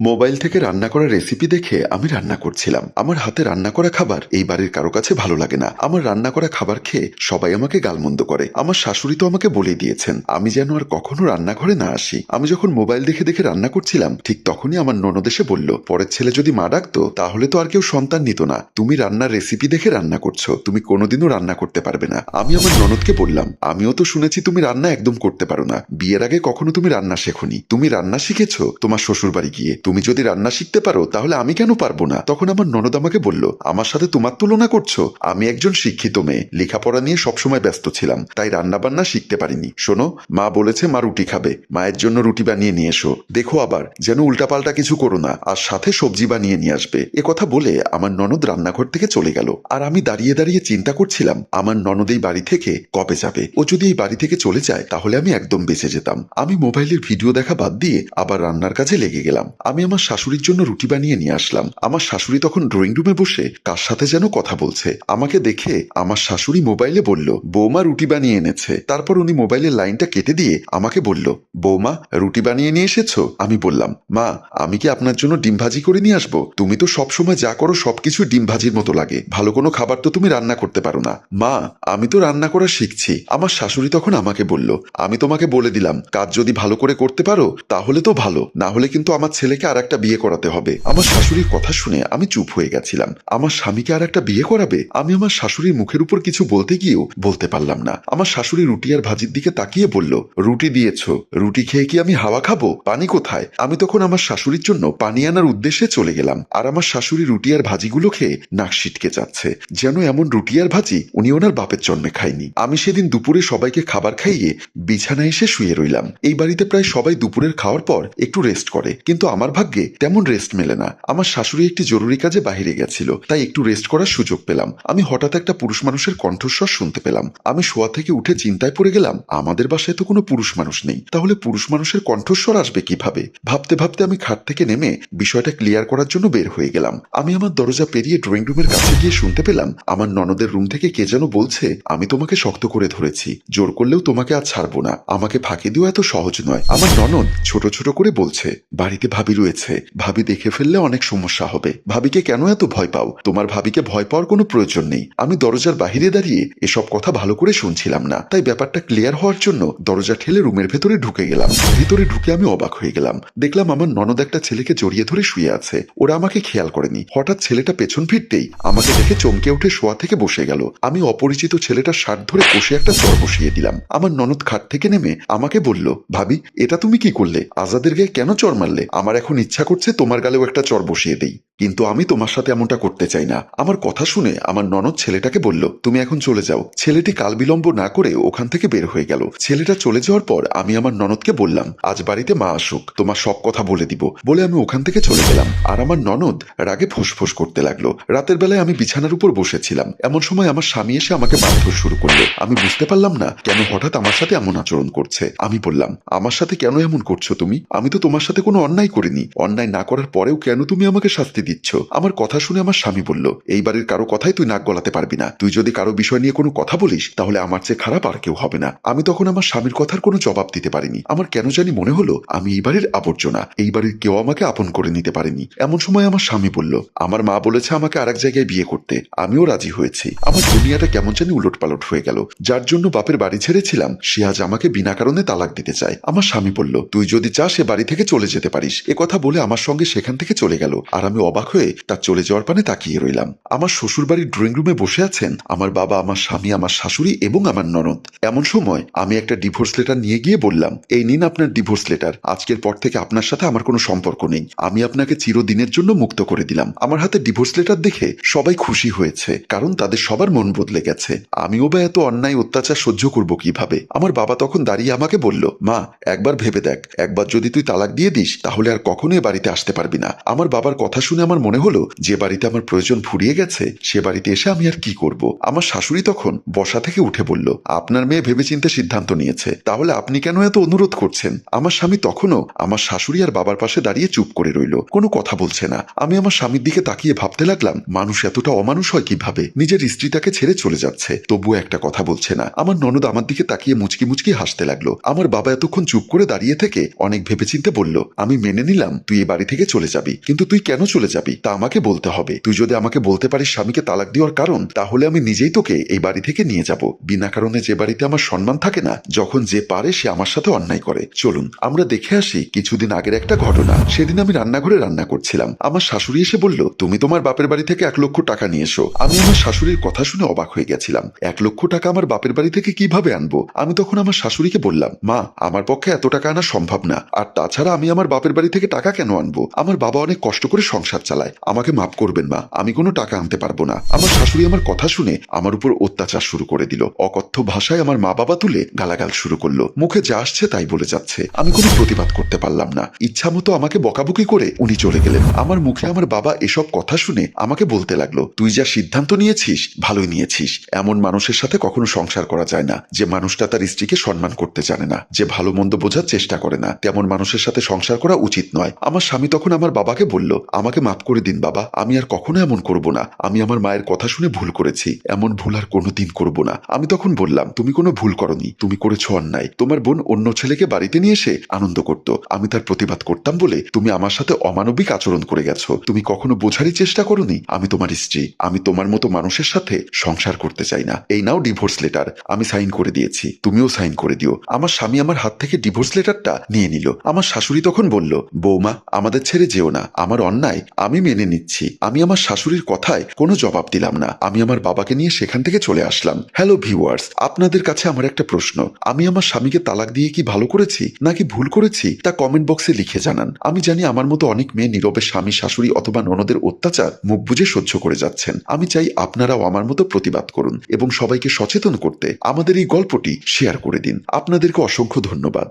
Mobile থেকে রান্না করা রেসিপি দেখে আমি রান্না করছিলাম। আমার হাতে রান্না করা খাবার এই বাড়ির কারও কাছে ভালো লাগে না। আমার রান্না করা খাবার খেয়ে সবাই আমাকে গালমন্দ করে। আমার শাশুড়ি তো আমাকে বলে দিয়েছেন, আমি যেন আর কখনো রান্নাঘরে না আসি। আমি যখন মোবাইল দেখে দেখে রান্না করছিলাম, ঠিক তখনই আমার ননদ এসে বলল, পরের ছেলে যদি মা ডাকতো, তাহলে তো আর কেউ সন্তান নিত না। তুমি রান্নার রেসিপি দেখে রান্না করছ, তুমি কোনোদিনও রান্না করতে পারবে না। আমি আমার ননদকে বললাম, আমিও তো শুনেছি তুমি রান্না একদম করতে পারো না। বিয়ের আগে কখনো তুমি রান্না শেখনি। তুমি রান্না শিখেছো তোমার শ্বশুর বাড়ি গিয়ে। তুমি যদি রান্না শিখতে পারো, তাহলে আমি কেন পারব না? তখন আমার ননদ আমাকে বলল, আমার সাথে তোমার তুলনা করছ। আমি একজন শিক্ষিত মেয়ে। লেখাপড়া নিয়ে সবসময় ব্যস্ত ছিলাম, তাই রান্না বান্না শিখতে পারিনি। শোনো, মা বলেছে মা রুটি খাবে। মায়ের জন্য রুটি বানিয়ে নিয়ে এসো। দেখো আবার, যেন উল্টাপাল্টা কিছু করো না, আর সাথে সবজি বানিয়ে নিয়ে আসবে। এ কথা বলে আমার ননদ রান্নাঘর থেকে চলে গেল। আর আমি দাঁড়িয়ে দাঁড়িয়ে চিন্তা করছিলাম, আমার ননদ এই বাড়ি থেকে কবে যাবে? ও যদি এই বাড়ি থেকে চলে যায়, তাহলে আমি একদম বেঁচে যেতাম। আমি মোবাইলের ভিডিও দেখা বাদ দিয়ে আবার রান্নার কাজে লেগে গেলাম। আমি আমার শাশুড়ির জন্য রুটি বানিয়ে নিয়ে আসলাম। আমার শাশুড়ি তখন ড্রয়িং রুমে বসে কার সাথে যেন কথা বলছে। আমাকে দেখে আমার শাশুড়ি মোবাইলে বলল, বৌমা রুটি বানিয়ে এনেছে। তারপর উনি মোবাইলের লাইনটা কেটে দিয়ে আমাকে বলল, বৌমা, রুটি বানিয়ে নিয়ে এসেছ? আমি বললাম, মা, আমি কি আপনার জন্য ডিম ভাজি করে নিয়ে আসব? তুমি তো সবসময় যা করো সবকিছু ডিম ভাজির মতো লাগে। ভালো কোনো খাবার তো তুমি রান্না করতে পারো না। মা, আমি তো রান্না করা শিখছি। আমার শাশুড়ি তখন আমাকে বলল, আমি তোমাকে বলে দিলাম, কাজ যদি ভালো করে করতে পারো, তাহলে তো ভালো। না হলে কিন্তু আমার ছেলেকে আর একটা বিয়ে করাতে হবে। আমার শাশুড়ির কথা শুনে আমি চুপ হয়ে গেছিলাম। আমার স্বামীকে আর একটা বিয়ে করাবে? আমি আমার শাশুড়ির মুখের উপর কিছু বলতে গিয়েও বলতে পারলাম না। আমার শাশুড়ি রুটি আর ভাজির দিকে তাকিয়ে বলল, রুটি দিয়েছ। রুটি খেয়ে কি আমি হাওয়া খাব? পানি কোথায়? আমি তখন আমার শাশুড়ির জন্য পানি আনার উদ্দেশ্যে চলে গেলাম। আর আমার শাশুড়ি রুটি আর ভাজিগুলো খেয়ে নাক সিটকে যাচ্ছে। যেন এমন রুটি আর ভাজি উনি ওনার বাপের জন্মে খায়নি। আমি সেদিন দুপুরে সবাইকে খাবার খাইয়ে বিছানায় এসে শুয়ে রইলাম। এই বাড়িতে প্রায় সবাই দুপুরের খাওয়ার পর একটু রেস্ট করে। কিন্তু আমার ভাগ্যে তেমন রেস্ট মেলে না। আমার শাশুড়ি একটি জরুরি কাজে বাহিরে গেছিল, তাই একটু রেস্ট করার সুযোগ পেলাম। আমি হঠাৎ একটা পুরুষ মানুষের কণ্ঠস্বর শুনতে পেলাম। আমি শোয়া থেকে উঠে চিন্তায় পড়ে গেলাম, আমাদের বাসায় তো কোনো পুরুষ মানুষ নেই। তাহলে পুরুষ মানুষের কণ্ঠস্বর আসবে কীভাবে? ভাবতে ভাবতে আমি খাট থেকে নেমে বিষয়টা ক্লিয়ার করার জন্য বের হয়ে গেলাম। আমি আমার দরজা পেরিয়ে ড্রয়িং রুমের কাছে গিয়ে শুনতে পেলাম, আমার ননদের রুম থেকে কে যেন বলছে, আমি তোমাকে শক্ত করে ধরেছি, জোর করলেও তোমাকে আর ছাড়বো না। আমাকে ফাঁকি দেওয়া এত সহজ নয়। আমার ননদ ছোট ছোট করে বলছে, বাড়িতে ভাবি রয়েছে। ভাবি দেখে ফেললে অনেক সমস্যা হবে। ভাবিকে কেন এত ভয় পাও? তোমার ভাবিকে ভয় পাওয়ার কোনো প্রয়োজন নেই। আমি দরজার বাহিরে দাঁড়িয়ে এসব কথা ভালো করে শুনছিলাম না। তাই ব্যাপারটা ক্লিয়ার হওয়ার জন্য দরজা ঠেলে রুমের ভেতরে ঢুকে গেলাম। ভেতরে ঢুকে আমি অবাক হয়ে গেলাম। দেখলাম আমার ননদ একটা ছেলেকে জড়িয়ে ধরে শুয়ে আছে। ওরা আমাকে খেয়াল করেনি। হঠাৎ ছেলেটা পেছন ফিরতেই আমাকে দেখে চমকে উঠে শোয়া থেকে বসে গেল। আমি অপরিচিত ছেলেটা শার্ট ধরে কষে একটা চর বসিয়ে দিলাম। আমার ননদ খাট থেকে নেমে আমাকে বলল, ভাবি, এটা তুমি কি করলে? আজাদের গায়ে কেন চর মারলে? আমার এখন ইচ্ছা করছে তোমার গালেও একটা চর বসিয়ে দেই। কিন্তু আমি তোমার সাথে এমনটা করতে চাই না। আমার কথা শুনে আমার ননদ ছেলেটাকে বলল, তুমি এখন চলে যাও। ছেলেটি কাল বিলম্ব না করে ওখান থেকে বের হয়ে গেল। ছেলেটা চলে যাওয়ার পর আমি আমার ননদকে বললাম, আজ বাড়িতে মা আসুক, তোমার সব কথা বলে দিব। বলে আমি ওখান থেকে চলে গেলাম। আর আমার ননদ রাগে ফোঁস করতে লাগল। রাতের বেলায় আমি বিছানার উপর বসেছিলাম। এমন সময় আমার স্বামী এসে আমাকে মারধর শুরু করল। আমি বুঝতে পারলাম না কেন হঠাৎ আমার সাথে এমন আচরণ করছে। আমি বললাম, আমার সাথে কেন এমন করছ তুমি? আমি তো তোমার সাথে কোনো অন্যায় করিনি। অন্যায় না করার পরেও কেন তুমি আমাকে শাস্তি দিচ্ছ? আমার কথা শুনে আমার স্বামী বলল এই বাড়ির কারও কথাই তুই নাক গলাতে পারবি না। তুই যদি কারও বিষয় নিয়ে কোনো কথা বলিস, তাহলে আমার চেয়ে খারাপ আর কেউ হবে না। আমি তখন আমার স্বামীর কথার কোনো জবাব দিতে পারিনি। আমার কেন জানি মনে হলো, আমি এই বাড়ির আবর্জনা। এই বাড়ির কেউ আমাকে আপন করে নিতে পারেনি। এমন সময় আমার স্বামী বলল, আমার মা বলেছে আমাকে আরেক জায়গায় বিয়ে করতে। আমিও রাজি হয়েছি। আমার দুনিয়াটা কেমন জানি উলট পালট হয়ে গেল। যার জন্য বাপের বাড়ি ছেড়েছিলাম, সে আজ আমাকে বিনা কারণে তালাক দিতে চায়। আমার স্বামী বলল, তুই যদি চাস সে বাড়ি থেকে চলে যেতে পারিস। এ কথা বলে আমার সঙ্গে সেখান থেকে চলে গেল। আর আমি অবাক হয়ে তার চলে যাওয়ার পানে তাকিয়ে রইলাম। আমার শ্বশুর বাড়ির ড্রয়িং রুমে বসে আছেন আমার বাবা, আমার স্বামী, আমার শাশুড়ি এবং আমার ননদ। এমন সময় আমি একটা ডিভোর্স লেটার নিয়ে গিয়ে বললাম, এই নিন আপনার ডিভোর্স লেটার। আজকের পর থেকে আপনার সাথে আমার কোনো সম্পর্ক নেই। আমি আপনাকে চিরদিনের জন্য মুক্ত করে দিলাম। আমার হাতে ডিভোর্স লেটার দেখে সবাই খুশি হয়েছে, কারণ তাদের সবার মন বদলে গেছে। আমিও বা এত অন্যায়, অত্যাচার সহ্য করব কীভাবে? আমার বাবা তখন দাঁড়িয়ে আমাকে বলল, মা, একবার ভেবে দেখ। একবার যদি তুই তালাক দিয়ে দিস, তাহলে আর কখনো এ বাড়িতে আসতে পারবি না। আমার বাবার কথা শুনে আমার মনে হলো, যে বাড়িতে আমার প্রয়োজন ফুরিয়ে গেছে, সে বাড়িতে এসে আমি আর কি করব? আমার শাশুড়ি তখন বসা থেকে উঠে বলল, আপনার মেয়ে ভেবেচিন্তে সিদ্ধান্ত নিয়েছে। তাহলে আপনি কেন এত অনুরোধ করছেন? আমার স্বামী তখনও আমার শাশুড়ি আর বাবার পাশে দাঁড়িয়ে চুপ করে রইল। কোনো কথা বলছে না। আমি আমার স্বামীর দিকে তাকিয়ে ভাবতে লাগলাম, মানুষ এতটা অমানুষ হয় কীভাবে? নিজের স্ত্রীটাকে ছেড়ে চলে যাচ্ছে। তবুও একটা কথা বলছে না। আমার ননদ আমার দিকে তাকিয়ে মুচকি মুচকি হাসতে লাগল। আমার বাবা এতক্ষণ চুপ করে দাঁড়িয়ে থেকে অনেক ভেবেচিন্তে বলল, আমি মেনে নিলাম বলেছিলাম, তুই এই বাড়ি থেকে চলে যাবি। কিন্তু তুই কেন চলে যাবি? তা আমাকে বলতে হবে। তুই যদি আমাকে বলতে পারিস স্বামীকে তালাক দেওয়ার কারণ, তাহলে আমি নিজেই তোকে এই বাড়ি থেকে নিয়ে যাব। বিনা কারণে যে বাড়িতে আমার সম্মান থাকে না, যখন যে পারে সে আমার সাথে অন্যায় করে। চলুন, আমরা দেখে আসি কিছুদিন আগের একটা ঘটনা। সেদিন আমি রান্নাঘরে রান্না করছিলাম। আমার শাশুড়ি এসে বলল, তুমি তোমার বাপের বাড়ি থেকে এক লক্ষ টাকা নিয়ে এসো। আমি আমার শাশুড়ির কথা শুনে অবাক হয়ে গেছিলাম। এক লক্ষ টাকা আমার বাপের বাড়ি থেকে কীভাবে আনব? আমি তখন আমার শাশুড়িকে বললাম, মা, আমার পক্ষে এত টাকা আনা সম্ভব না। আর তাছাড়া আমি আমার বাপের বাড়ি থেকে টাকা কেন আনব? আমার বাবা অনেক কষ্ট করে সংসার চালায়। আমাকে মাফ করবেন মা, আমি কোনো টাকা আনতে পারব না। আমার শাশুড়ি আমার কথা শুনে আমার উপর অত্যাচার শুরু করে দিল। অকথ্য ভাষায় আমার মা বাবা তুলে গালাগাল শুরু করল। মুখে যা আসছে তাই বলে যাচ্ছে। আমি কোনো প্রতিবাদ করতে পারলাম না। ইচ্ছা মতো আমাকে বকাবকি করে উনি চলে গেলেন। আমার মুখে আমার বাবা এসব কথা শুনে আমাকে বলতে লাগল, তুই যা সিদ্ধান্ত নিয়েছিস, ভালোই নিয়েছিস। এমন মানুষের সাথে কখনো সংসার করা যায় না। যে মানুষটা তার স্ত্রীকে সম্মান করতে জানে না, যে ভালো মন্দ বোঝার চেষ্টা করে না, তেমন মানুষের সাথে সংসার করা উচিত নয়। আমার স্বামী তখন আমার বাবাকে বলল, আমাকে মাফ করে দিন বাবা, আমি আর কখনো এমন করব না। আমি আমার মায়ের কথা শুনে ভুল করেছি। এমন ভুল আর কোনোদিন করব না। আমি তখন বললাম, তুমি কোনো ভুল করনি। তুমি করেছ অন্যায়। তোমার বোন অন্য ছেলেকে বাড়িতে নিয়ে এসে আনন্দ করত। আমি তার প্রতিবাদ করতাম বলে তুমি আমার সাথে অমানবিক আচরণ করে গেছো। তুমি কখনো বোঝারই চেষ্টা করনি, আমি তোমার স্ত্রী। আমি তোমার মতো মানুষের সাথে সংসার করতে চাই না। এই নাও ডিভোর্স লেটার। আমি সাইন করে দিয়েছি। তুমিও সাইন করে দিও। আমার স্বামী আমার হাত থেকে ডিভোর্স লেটারটা নিয়ে নিল। আমার শাশুড়ি তখন বলল বৌমা, আমাদের ছেড়ে যেও না। আমার অন্যায় আমি মেনে নিচ্ছি। আমি আমার শাশুড়ির কথায় কোনো জবাব দিলাম না। আমি আমার বাবাকে নিয়ে সেখান থেকে চলে আসলাম। হ্যালো ভিউয়ার্স, আপনাদের কাছে আমার একটা প্রশ্ন। আমি আমার স্বামীকে তালাক দিয়ে কি ভালো করেছি নাকি ভুল করেছি তা কমেন্ট বক্সে লিখে জানান। আমি জানি আমার মতো অনেক মেয়ে নীরবে স্বামী, শাশুড়ি অথবা ননদের অত্যাচার মুখ বুঝে সহ্য করে যাচ্ছেন। আমি চাই আপনারাও আমার মতো প্রতিবাদ করুন এবং সবাইকে সচেতন করতে আমাদের এই গল্পটি শেয়ার করে দিন। আপনাদেরকে অসংখ্য ধন্যবাদ।